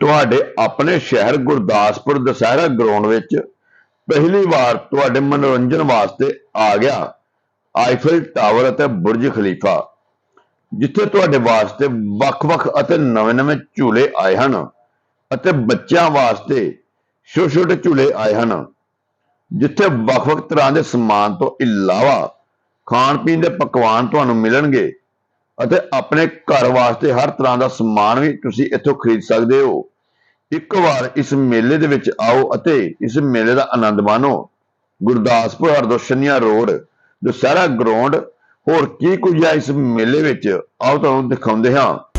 ਤੁਹਾਡੇ ਆਪਣੇ ਸ਼ਹਿਰ ਗੁਰਦਾਸਪੁਰ ਦੁਸਹਿਰਾ ਗਰਾਊਂਡ ਵਿੱਚ ਪਹਿਲੀ ਵਾਰ ਤੁਹਾਡੇ ਮਨੋਰੰਜਨ ਵਾਸਤੇ ਆ ਗਿਆ ਆਈਫਲ ਟਾਵਰ ਅਤੇ ਬੁਰਜ ਖਲੀਫਾ, ਜਿੱਥੇ ਤੁਹਾਡੇ ਵਾਸਤੇ ਵੱਖ-ਵੱਖ ਅਤੇ ਨਵੇਂ-ਨਵੇਂ ਝੂਲੇ ਆਏ ਹਨ ਅਤੇ ਬੱਚਿਆਂ ਵਾਸਤੇ ਛੋਟੇ-ਛੋਟੇ ਝੂਲੇ ਆਏ ਹਨ, ਜਿੱਥੇ ਵੱਖ-ਵੱਖ ਤਰ੍ਹਾਂ ਦੇ ਸਮਾਨ ਤੋਂ ਇਲਾਵਾ ਖਾਣ ਪੀਣ ਦੇ ਪਕਵਾਨ ਤੁਹਾਨੂੰ ਮਿਲਣਗੇ ਅਤੇ ਆਪਣੇ ਘਰ ਵਾਸਤੇ ਹਰ ਤਰ੍ਹਾਂ ਦਾ ਸਮਾਨ ਵੀ ਤੁਸੀਂ ਇੱਥੋਂ ਖਰੀਦ ਸਕਦੇ ਹੋ। ਇੱਕ ਵਾਰ ਇਸ ਮੇਲੇ ਦੇ ਵਿੱਚ ਆਓ ਅਤੇ ਇਸ ਮੇਲੇ ਦਾ ਆਨੰਦ ਮਾਣੋ। ਗੁਰਦਾਸਪੁਰ ਹਰਦੋਸ਼ਨੀਆ ਰੋਡ, ਦੁਸਹਿਰਾ ਗਰਾਊਂਡ ਹੋਰ ਕੀ ਕੁਝ ਹੈ ਇਸ ਮੇਲੇ ਵਿੱਚ? ਆਓ ਤੁਹਾਨੂੰ ਦਿਖਾਉਂਦੇ ਹਾਂ।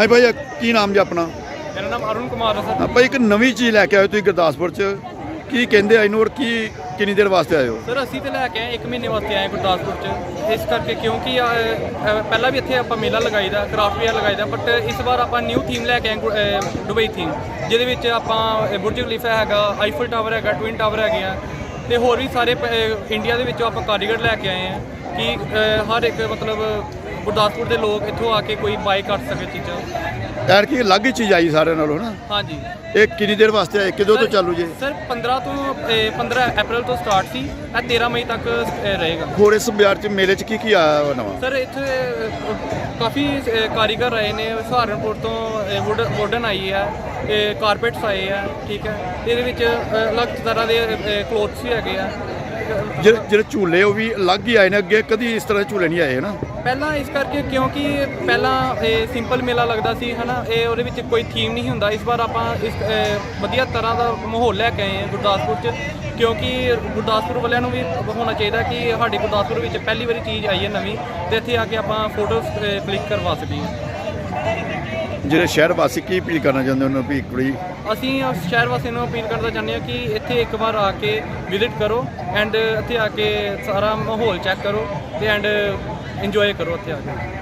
ਹਾਂਜੀ ਭਾਈ ਕੀ ਨਾਮ ਜੀ ਆਪਣਾ? ਮੇਰਾ ਨਾਮ ਅਰੁਣ ਕੁਮਾਰ ਹੈ ਸਰ। ਆਪਾਂ ਇੱਕ ਨਵੀਂ ਚੀਜ਼ ਲੈ ਕੇ ਆਏ ਤੁਸੀਂ ਗੁਰਦਾਸਪੁਰ ਚ। ਕੀ ਕਹਿੰਦੇ ਆ ਇਹਨੂੰ ਔਰ ਕੀ ਕਿੰਨੀ ਦੇਰ ਵਾਸਤੇ ਆਏ ਹੋ? ਸਰ ਅਸੀਂ ਤੇ ਲੈ ਕੇ ਆਏ 1 ਮਹੀਨੇ ਵਾਸਤੇ ਆਏ ਗੁਰਦਾਸਪੁਰ ਚ। ਇਸ ਕਰਕੇ ਕਿਉਂਕਿ ਪਹਿਲਾਂ ਵੀ ਇੱਥੇ ਆਪਾਂ ਮੇਲਾ ਲਗਾਈਦਾ ਕਰਾਫਟ ਵੇਅਰ ਲਗਾਈਦਾ ਬਟ ਇਸ ਵਾਰ ਆਪਾਂ ਨਿਊ ਥੀਮ ਲੈ ਕੇ ਆਏ ਦੁਬਈ ਥੀਮ ਜਿਹਦੇ ਵਿੱਚ ਆਪਾਂ ਬੁਰਜ ਖਲੀਫਾ ਹੈਗਾ ਆਈਫਲ ਟਾਵਰ ਹੈਗਾ ਟਵਿਨ ਟਾਵਰ ਹੈਗੇ ਆ ਤੇ ਹੋਰ ਵੀ ਸਾਰੇ ਇੰਡੀਆ ਦੇ ਵਿੱਚੋਂ ਆਪਾਂ ਕਾਰੀਗਰ ਲੈ ਕੇ ਆਏ ਆ ਕਿ ਹਰ ਇੱਕ ਮਤਲਬ ਗੁਰਦਾਸਪੁਰ ਦੇ ਲੋਕ ਇੱਥੋਂ ਆ ਕੇ ਕੋਈ ਬਾਈ ਕਰ ਸਕੇ ਚੀਜ਼ਾਂ ਯਾਰ ਕੀ ਅਲੱਗ ਹੀ ਚੀਜ਼ ਆਈ ਸਾਰਿਆਂ ਨਾਲੋਂ ਨਾ। ਹਾਂਜੀ। ਇਹ ਕਿੰਨੀ ਦੇਰ ਵਾਸਤੇ ਆਏ? ਕਿਦੋਂ ਤੋਂ ਚਾਲੂ ਜੇ? ਸਰ 15 ਤੋਂ ਅਹ, 15 ਅਪ੍ਰੈਲ ਤੋਂ ਸਟਾਰਟ ਸੀ। ਇਹ 13 ਮਈ ਤੱਕ ਰਹੇਗਾ। ਹੋਰ ਇਸ ਬਾਜ਼ਾਰ ਚ ਮੇਲੇ ਚ ਕੀ ਕੀ ਆਇਆ ਵਾ ਨਵਾਂ? ਸਰ ਇੱਥੇ ਅਹ, ਕਾਫੀ ਅਹ, ਕਾਰੀਗਰ ਆਏ ਨੇ। ਸਹਾਰਨਪੁਰ ਤੋਂ ਵੁੱਡਨ ਆਈ ਹੈ। ਤੇ ਕਾਰਪੇਟਸ ਆਏ ਆ ਠੀਕ ਹੈ। ਤੇ ਇਹਦੇ ਵਿੱਚ ਅਹ, ਅਲੱਗ ਤਰ੍ਹਾਂ ਦੇ ਕਲੋਥਸ ਵੀ ਹੈਗੇ ਆ। ਜਿਹੜੇ ਜਿਹੜੇ ਝੂਲੇ ਉਹ ਵੀ ਅਲੱਗ ਹੀ ਆਏ ਨੇ। ਅੱਗੇ ਕਦੀ ਇਸ ਤਰ੍ਹਾਂ ਦੇ ਝੂਲੇ ਨਹੀਂ ਆਏ ਹਨਾ ਪਹਿਲਾਂ ਇਸ ਕਰਕੇ ਕਿਉਂਕਿ ਪਹਿਲਾਂ ਇਹ ਸਿੰਪਲ ਮੇਲਾ ਲੱਗਦਾ ਸੀ ਹਨਾ? ਇਹ ਉਹਦੇ ਵਿੱਚ ਕੋਈ ਥੀਮ ਨਹੀਂ ਹੁੰਦਾ। ਇਸ ਵਾਰ ਆਪਾਂ ਇਸ ਅਹ, ਵਧੀਆ ਤਰ੍ਹਾਂ ਦਾ ਮਾਹੌਲ ਲੈ ਕੇ ਆਏ ਹਾਂ ਗੁਰਦਾਸਪੁਰ 'ਚ। ਕਿਉਂਕਿ ਗੁਰਦਾਸਪੁਰ ਵਾਲਿਆਂ ਨੂੰ ਵੀ ਹੋਣਾ ਚਾਹੀਦਾ ਕਿ ਸਾਡੇ ਗੁਰਦਾਸਪੁਰ ਵਿੱਚ ਪਹਿਲੀ ਵਾਰੀ ਚੀਜ਼ ਆਈ ਹੈ ਨਵੀਂ ਤੇ ਇੱਥੇ ਆ ਕੇ ਆਪਾਂ ਫੋਟੋਸ ਕਲਿੱਕ ਕਰਵਾ ਸਕੀਏ। ਜਿਹੜੇ ਸ਼ਹਿਰ ਵਾਸੀ ਕੀ ਅਪੀਲ ਕਰਨਾ ਚਾਹੁੰਦੇ ਉਹਨਾਂ ਨੂੰ ਵੀ ਕੁੜੀ ਅਸੀਂ ਸ਼ਹਿਰ ਵਾਸੀਆਂ ਨੂੰ ਅਪੀਲ ਕਰਨਾ ਚਾਹੁੰਦੇ ਹਾਂ ਕਿ ਇੱਥੇ ਇੱਕ ਵਾਰ ਆ ਕੇ ਵਿਜ਼ਿਟ ਕਰੋ ਐਂਡ ਇੱਥੇ ਆ ਕੇ ਸਾਰਾ ਮਾਹੌਲ ਚੈੱਕ ਕਰੋ ਤੇ ਐਂਡ ਇੰਜੋਏ ਕਰੋ ਇੱਥੇ ਆ ਕੇ।